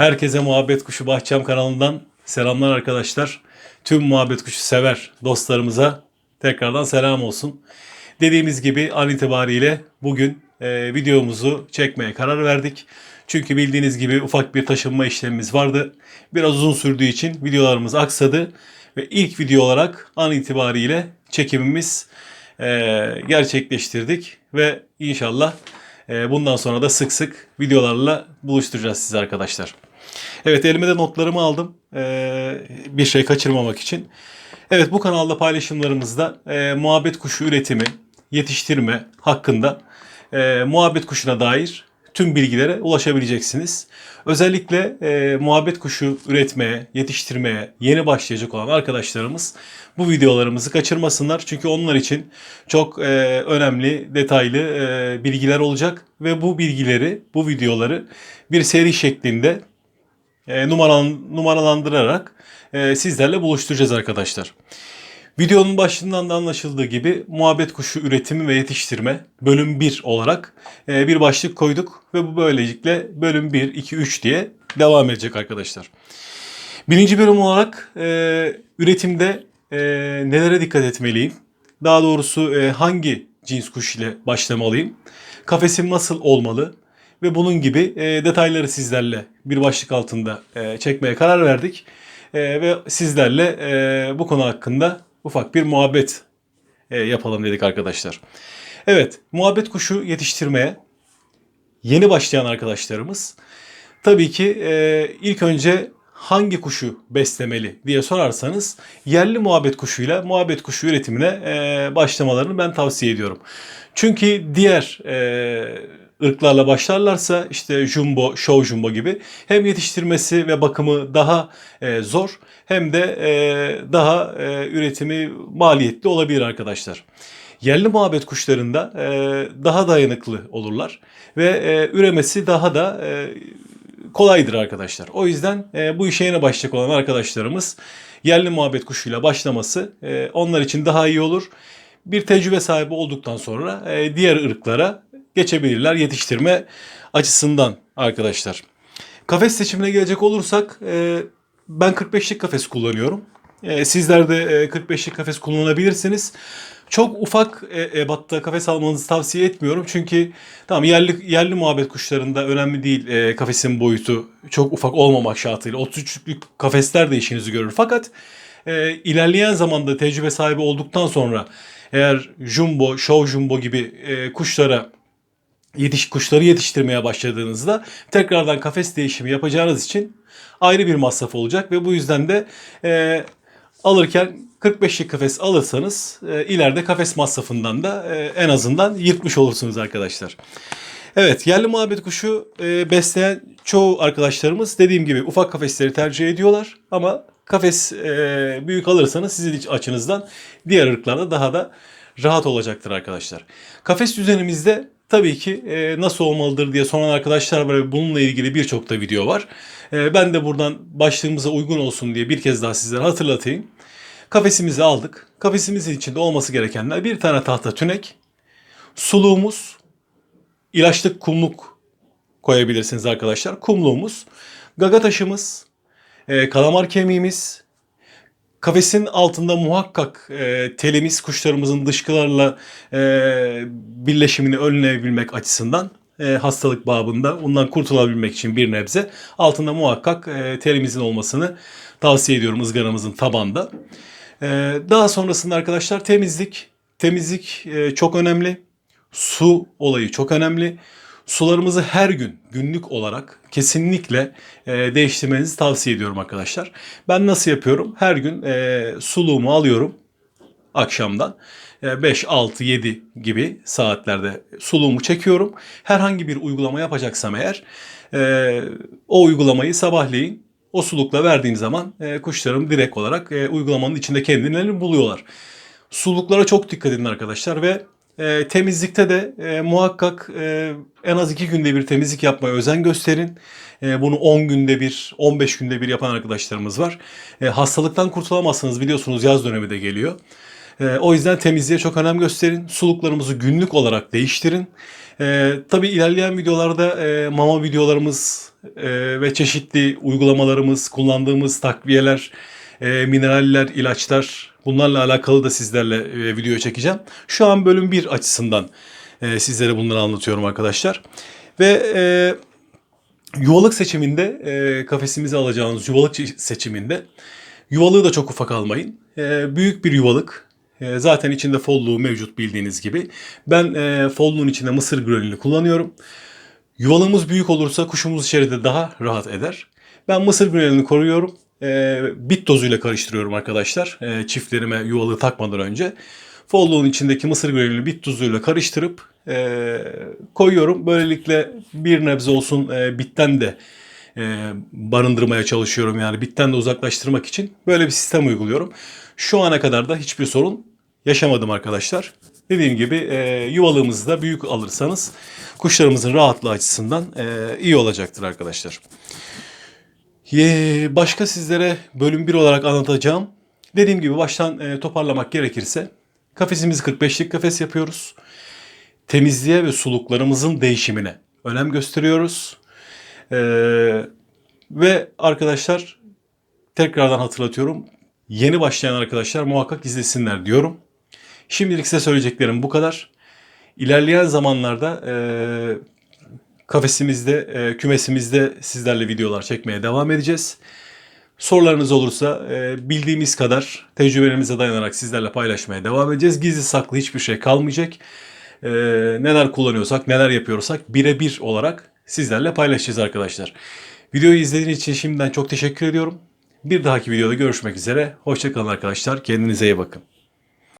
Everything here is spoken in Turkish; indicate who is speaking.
Speaker 1: Herkese Muhabbet Kuşu Bahçem kanalından selamlar arkadaşlar. Tüm Muhabbet Kuşu sever dostlarımıza tekrardan selam olsun. Dediğimiz gibi an itibariyle bugün e, videomuzu çekmeye karar verdik. Çünkü bildiğiniz gibi ufak bir taşınma işlemimiz vardı. Biraz uzun sürdüğü için videolarımız aksadı. Ve ilk video olarak an itibariyle çekimimiz e, gerçekleştirdik. Ve inşallah e, bundan sonra da sık sık videolarla buluşturacağız sizi arkadaşlar. Evet elime de notlarımı aldım. e, bir şey kaçırmamak için. Evet bu kanalda paylaşımlarımızda e, muhabbet kuşu üretimi, yetiştirme hakkında e, muhabbet kuşuna dair tüm bilgilere ulaşabileceksiniz. Özellikle e, muhabbet kuşu üretmeye, yetiştirmeye yeni başlayacak olan arkadaşlarımız bu videolarımızı kaçırmasınlar. Çünkü onlar için çok e, önemli, detaylı e, bilgiler olacak ve bu bilgileri, bu videoları bir seri şeklinde e, numaralan, numaralandırarak e, sizlerle buluşturacağız arkadaşlar. Videonun başından da anlaşıldığı gibi muhabbet kuşu üretimi ve yetiştirme bölüm 1 olarak e, bir başlık koyduk ve bu böylelikle bölüm 1, 2, 3 diye devam edecek arkadaşlar. Birinci bölüm olarak e, üretimde e, nelere dikkat etmeliyim? Daha doğrusu e, hangi cins kuş ile başlamalıyım? Kafesim nasıl olmalı? Ve bunun gibi e, detayları sizlerle bir başlık altında e, çekmeye karar verdik. E, ve sizlerle e, bu konu hakkında ufak bir muhabbet e, yapalım dedik arkadaşlar. Evet, muhabbet kuşu yetiştirmeye yeni başlayan arkadaşlarımız tabii ki e, ilk önce hangi kuşu beslemeli diye sorarsanız yerli muhabbet kuşuyla muhabbet kuşu üretimine e, başlamalarını ben tavsiye ediyorum. Çünkü diğer e, ırklarla başlarlarsa işte jumbo, show jumbo gibi hem yetiştirmesi ve bakımı daha e, zor hem de e, daha e, üretimi maliyetli olabilir arkadaşlar. Yerli muhabbet kuşlarında e, daha dayanıklı olurlar ve e, üremesi daha da e, kolaydır arkadaşlar. O yüzden e, bu işe yeni başlayacak olan arkadaşlarımız yerli muhabbet kuşuyla başlaması e, onlar için daha iyi olur. Bir tecrübe sahibi olduktan sonra e, diğer ırklara geçebilirler yetiştirme açısından arkadaşlar. Kafes seçimine gelecek olursak e, ben 45'lik kafes kullanıyorum. E, sizler de e, 45'lik kafes kullanabilirsiniz. Çok ufak e, ebatta kafes almanızı tavsiye etmiyorum. Çünkü tamam yerli yerli muhabbet kuşlarında önemli değil e, kafesin boyutu. Çok ufak olmamak şartıyla 33'lük kafesler de işinizi görür. Fakat e, ilerleyen zamanda tecrübe sahibi olduktan sonra eğer jumbo, show jumbo gibi e, kuşlara yetiş kuşları yetiştirmeye başladığınızda tekrardan kafes değişimi yapacağınız için ayrı bir masraf olacak ve bu yüzden de e, alırken 45'lik kafes alırsanız e, ileride kafes masrafından da e, en azından yırtmış olursunuz arkadaşlar. Evet yerli muhabbet kuşu e, besleyen çoğu arkadaşlarımız dediğim gibi ufak kafesleri tercih ediyorlar ama kafes e, büyük alırsanız sizin açınızdan diğer ırklarda daha da rahat olacaktır arkadaşlar. Kafes düzenimizde tabii ki e, nasıl olmalıdır diye soran arkadaşlar var ve bununla ilgili birçok da video var. E, ben de buradan başlığımıza uygun olsun diye bir kez daha sizlere hatırlatayım. Kafesimizi aldık. Kafesimizin içinde olması gerekenler bir tane tahta tünek, suluğumuz, ilaçlık kumluk koyabilirsiniz arkadaşlar. Kumluğumuz, gaga taşımız, e, kalamar kemiğimiz, kafesin altında muhakkak e, telimiz kuşlarımızın dışkılarla e, birleşimini önleyebilmek açısından e, hastalık babında ondan kurtulabilmek için bir nebze altında muhakkak e, telimizin olmasını tavsiye ediyorum ızgaramızın tabanda. E, daha sonrasında arkadaşlar temizlik. Temizlik e, çok önemli. Su olayı çok önemli. Sularımızı her gün günlük olarak kesinlikle e, değiştirmenizi tavsiye ediyorum arkadaşlar. Ben nasıl yapıyorum? Her gün e, suluğumu alıyorum akşamdan. E, 5, 6, 7 gibi saatlerde suluğumu çekiyorum. Herhangi bir uygulama yapacaksam eğer e, o uygulamayı sabahleyin o sulukla verdiğim zaman e, kuşlarım direkt olarak e, uygulamanın içinde kendilerini buluyorlar. Suluklara çok dikkat edin arkadaşlar ve e, temizlikte de e, muhakkak e, en az 2 günde bir temizlik yapmaya özen gösterin. E, bunu 10 günde bir, 15 günde bir yapan arkadaşlarımız var. E, hastalıktan kurtulamazsınız biliyorsunuz yaz dönemi de geliyor. E, o yüzden temizliğe çok önem gösterin. Suluklarımızı günlük olarak değiştirin. E, tabii ilerleyen videolarda e, mama videolarımız e, ve çeşitli uygulamalarımız, kullandığımız takviyeler, e, mineraller, ilaçlar bunlarla alakalı da sizlerle e, video çekeceğim. Şu an bölüm 1 açısından e, sizlere bunları anlatıyorum arkadaşlar. Ve e, yuvalık seçiminde kafesimize alacağınız yuvalık seçiminde yuvalığı da çok ufak almayın. Büyük bir yuvalık zaten içinde folluğu mevcut bildiğiniz gibi. Ben e, folluğun içinde mısır granülü kullanıyorum. Yuvalığımız büyük olursa kuşumuz içeride daha rahat eder. Ben mısır granülünü koruyorum. E, bit tozuyla karıştırıyorum arkadaşlar. E, çiftlerime yuvalığı takmadan önce. Folluğun içindeki mısır granülünü bit tozuyla karıştırıp e, koyuyorum. Böylelikle bir nebze olsun e, bitten de e, barındırmaya çalışıyorum. Yani bitten de uzaklaştırmak için böyle bir sistem uyguluyorum. Şu ana kadar da hiçbir sorun yaşamadım arkadaşlar. Dediğim gibi e, yuvalığımızı da büyük alırsanız kuşlarımızın rahatlığı açısından e, iyi olacaktır arkadaşlar. Başka sizlere bölüm 1 olarak anlatacağım. Dediğim gibi baştan e, toparlamak gerekirse kafesimizi 45'lik kafes yapıyoruz. Temizliğe ve suluklarımızın değişimine önem gösteriyoruz. E, ve arkadaşlar tekrardan hatırlatıyorum. Yeni başlayan arkadaşlar muhakkak izlesinler diyorum. Şimdilik size söyleyeceklerim bu kadar. İlerleyen zamanlarda e, kafesimizde, e, kümesimizde sizlerle videolar çekmeye devam edeceğiz. Sorularınız olursa e, bildiğimiz kadar tecrübelerimize dayanarak sizlerle paylaşmaya devam edeceğiz. Gizli saklı hiçbir şey kalmayacak. E, neler kullanıyorsak, neler yapıyorsak birebir olarak sizlerle paylaşacağız arkadaşlar. Videoyu izlediğiniz için şimdiden çok teşekkür ediyorum. Bir dahaki videoda görüşmek üzere. Hoşçakalın arkadaşlar. Kendinize iyi bakın.